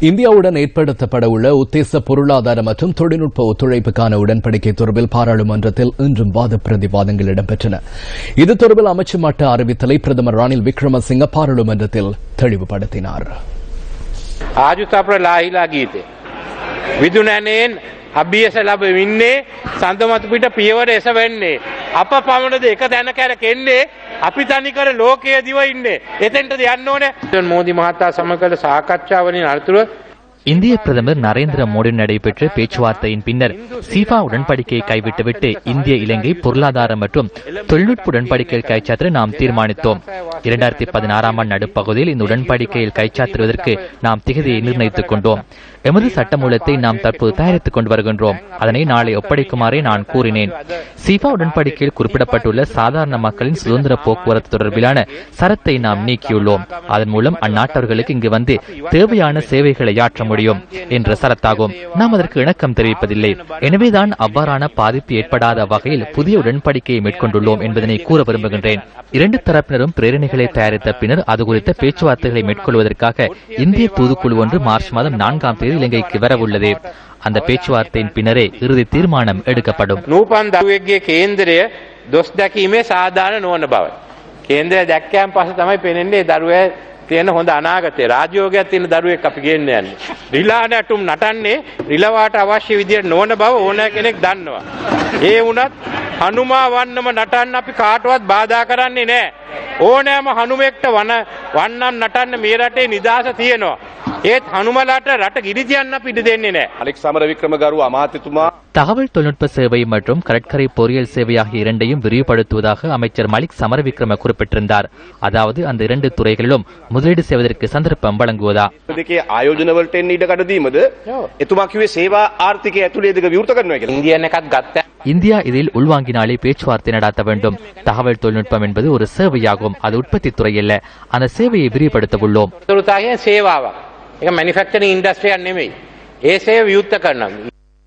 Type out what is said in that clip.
இந்தியாவுடன் ஏற்படுத்தப்பட உள்ள உத்தேச பொருளாதார மற்றும் தொழில்நுட்ப ஒத்துழைப்புக்கான உடன்படிக்கை தொடர்பில் பாராளுமன்றத்தில் இன்றும் வாத பிரதிவாதங்கள் இடம்பெற்றன. இது தொடர்பில் அமைச்சு மட்ட அறிவித்தலை பிரதமர் ரணில் விக்ரமசிங்க பாராளுமன்றத்தில் தெளிவுபடுத்தினார். ආජුතප්‍ර ලාහිලා ගීතය. විදුනැනයෙන් අභියස ලබවින්නේ සඳමතු පිට පියවර එස වෙන්නේ. අප පමණද එක තැන කැර කෙන්නේ අපි තනිකර ලෝකය දිව ඉන්නේ. එතෙන්ට යන්න ඕන මෝදි මහත්තා සම කළ සාකච්ඡාවලින් අනතුරුව இந்திய பிரதமர் நரேந்திர மோடி நடைபெற்ற பேச்சுவார்த்தையின் பின்னர் சீஃபா உடன்படிக்கையை கைவிட்டுவிட்டு இந்திய இலங்கை பொருளாதார மற்றும் தொழில்நுட்ப உடன்படிக்கையில் கைச்சாத்திர நாம் தீர்மானித்தோம் இரண்டாயிரத்தி பதினாறாம் ஆண்டு நடுப்பகுதியில் இந்த உடன்படிக்கையில் கைச்சாத்திருவதற்கு நாம் திகதியை நிர்ணயித்துக் கொண்டோம் எமது சட்டமூலத்தை நாம் தற்போது தயாரித்துக் கொண்டு வருகின்றோம். அதனை நாளை ஒப்படைக்குமாறே நான் கூறினேன். சீஃபா உடன்படிக்கையில் குறிப்பிடப்பட்டுள்ள சாதாரண மக்களின் சுதந்திர போக்குவரத்து தொடர்பிலான சரத்தை நாம் நீக்கியுள்ளோம். அதன் மூலம் அந்நாட்டவர்களுக்கு இங்கு வந்து தேவையான சேவைகளை ஆற்ற முடியும் என்ற சரத்தாகும். நாம் அதற்கு இணக்கம் தெரிவிப்பதில்லை. எனவேதான் அவ்வாறான பாதிப்பு ஏற்படாத வகையில் புதிய உடன்படிக்கையை மேற்கொண்டுள்ளோம் என்பதனை கூற விரும்புகின்றேன். இரண்டு தரப்பினரும் பிரேரணைகளை தயாரித்த பின்னர் அது குறித்த பேச்சுவார்த்தைகளை மேற்கொள்வதற்காக இந்திய தூதுக்குழு ஒன்று மார்ச் மாதம் நான்காம் தேதி இலங்கைக்கு வரவுள்ளது அந்த பேச்சுவார்த்தையின் பின்னரே இறுதி தீர்மானம் எடுக்கப்படும் නූපන් දරුවෙක්ගේ කේන්දරය දොස් දැකීමේ සාධාන නොවන බව. කේන්දරය දැක්කෑම් පස තමයි පෙනෙන්නේ දරුව තියෙන හොඳ අනාගතය රාජයෝගයක් තියෙන දරුවෙක් අපි ගෙන්න යන්නේ. රිලා නැටුම් නටන්නේ රිලවාට අවශ්‍ය විදියට නොවන බව ඕනෑ කෙනෙක් දන්නවා. ඒ වුණත් හනුමා වන්නම නටන්න අපි කාටවත් බාධා කරන්නේ නෑ. ඕනෑම හනුමෙක්ට වන වන්නන් නටන්න මේ රටේ නිදහස තියෙනවා. ඒත් හනුමලාට රට ගිරිතියන්න පිට දෙන්නේ නෑ. අලෙක් සමර වික්‍රමගරු අමාත්‍යතුමා தகவல் தொழில்நுட்ப சேவை மற்றும் கடற்கரை பொறியியல் சேவை ஆகிய இரண்டையும் விரிவுபடுத்துவதாக அமைச்சர் மலிக் சமரவிக்ரம குறிப்பிட்டிருந்தார். அதாவது அந்த இரண்டு துறைகளிலும் முதலீடு செய்வதற்கு சந்தர்ப்பம் வழங்குவதா? இந்தியா இதில் உள்வாங்கினாலே பேச்சுவார்த்தை நடாத்த வேண்டும் தகவல் தொழில்நுட்பம் என்பது ஒரு சேவையாகும் அது உற்பத்தி துறை அல்ல அந்த சேவையை விரிவுபடுத்த உள்ளோம் மேனுஃபேக்சரிங் இண்டஸ்ட்ரி ஏ சேவை யூத்த கண்ணம்